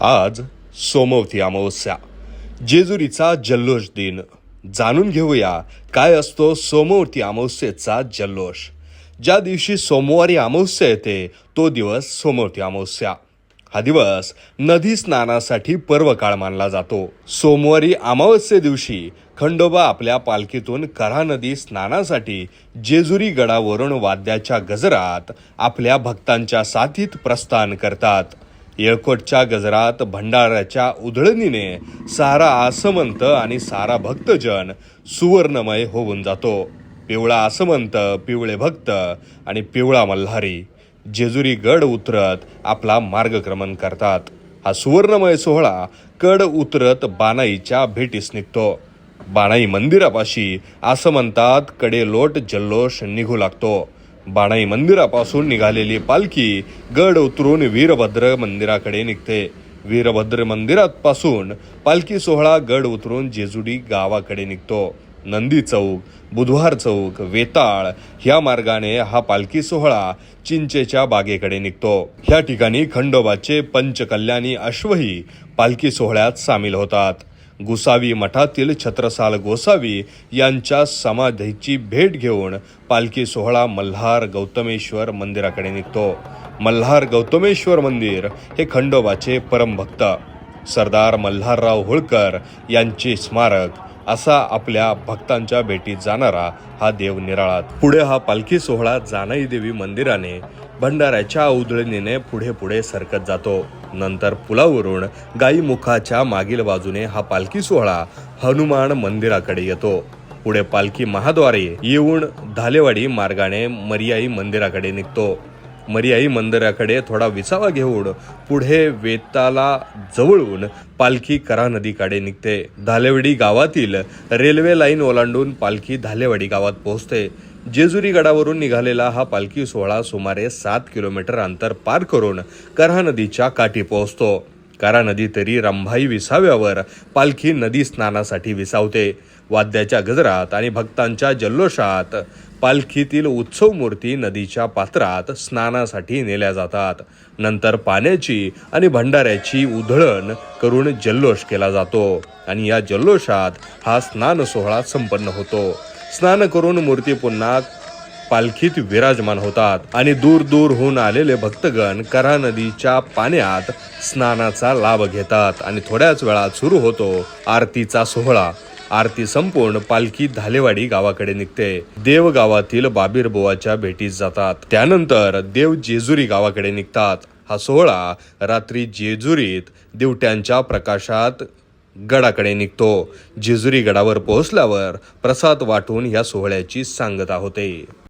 आज सोमवती अमावस्या. जेजुरीचा जल्लोष दिन. जाणून घेऊया काय असतो सोमवती अमावस्येचा जल्लोष. ज्या दिवशी सोमवारी अमावस्या येते तो दिवस सोमवती अमावस्या. हा दिवस नदी स्नानासाठी पर्व काळ मानला जातो. सोमवारी अमावस्ये दिवशी खंडोबा आपल्या पालखीतून करा नदी स्नानासाठी जेजुरी गडावरून वाद्याच्या गजरात आपल्या भक्तांच्या साथीत प्रस्थान करतात. येळकोटच्या गजरात भंडाऱ्याच्या उधळणीने सारा आसमंत आणि सारा भक्तजन सुवर्णमय होऊन जातो. पिवळा आसमंत पिवळे भक्त आणि पिवळा मल्हारी जेजुरी गड उतरत आपला मार्गक्रमण करतात. हा सुवर्णमय सोहळा कड उतरत बानाईच्या भेटीस निघतो. बाणाई मंदिरापाशी आसमंतात कडेलोट जल्लोष निघू लागतो. बाणाई मंदिरापासून निघालेली पालखी गड उतरून वीरभद्र मंदिराकडे निघते. वीरभद्र मंदिरात पासून पालखी सोहळा गड उतरून जेजुरी गावाकडे निघतो. नंदी चौक बुधवार चौक वेताळ ह्या मार्गाने हा पालखी सोहळा चिंचेच्या बागेकडे निघतो. ह्या ठिकाणी खंडोबाचे पंचकल्याणी अश्वही पालखी सोहळ्यात सामील होतात. गुसावी मठातील छत्रसाल गोसावी यांच्या समाधीची भेट घेऊन पालखी सोहळा मल्हार गौतमेश्वर मंदिराकडे निघतो. मल्हार गौतमेश्वर मंदिर हे खंडोबाचे परमभक्त. सरदार मल्हारराव होळकर यांचे स्मारक असा आपल्या भक्तांच्या भेटीत जाणारा हा देव निराळात. पुढे हा पालखी सोहळा जानाई देवी मंदिराने भंडाऱ्याच्या उधळणीने पुढे पुढे सरकत जातो. नंतर पुलावरून गाई मुखाच्या मागील बाजूने हा पालखी सोहळा हनुमान मंदिराकडे येतो. पुढे पालखी महाद्वारे येऊन धालेवाडी मार्गाने मर्याई मंदिराकडे निघतो. मरियाई मंदिराकडे थोडा विसावा घेऊन पुढे वेताला जवळून पालखी करा नदीकडे निघते. धालेवाडी गावातील रेल्वे लाईन ओलांडून पालखी धालेवाडी गावात पोहोचते. जेजुरी गडावरून निघालेला हा पालखी सोहळा सुमारे सात किलोमीटर अंतर पार करून करा नदीच्या काठी पोहोचतो. कारा नदी तरी रंभाई विसाव्यावर पालखी नदी स्नानासाठी विसावते. वाद्याच्या गजरात आणि भक्तांच्या जल्लोषात पालखीतील उत्सव मूर्ती नदीच्या पात्रात स्नानासाठी नेल्या जातात. नंतर पाण्याची आणि भंडाऱ्याची उधळण करून जल्लोष केला जातो आणि या जल्लोषात हा स्नान सोहळा संपन्न होतो. स्नान करून मूर्ती पुन्हा पालखीत विराजमान होतात आणि दूर दूरहून आलेले भक्तगण करा नदीच्या पाण्यात स्नानाचा लाभ घेतात आणि थोड्याच वेळात सुरू होतो आरतीचा सोहळा. आरती संपूर्ण पालखी धालेवाडी गावाकडे निघते. देव गावातील बाबीर भेटीस जातात. त्यानंतर देव जेजुरी गावाकडे निघतात. हा सोहळा रात्री जेजुरीत दिवट्यांच्या प्रकाशात गडाकडे निघतो. जेजुरी गडावर पोहोचल्यावर प्रसाद वाटून या सोहळ्याची सांगता होते.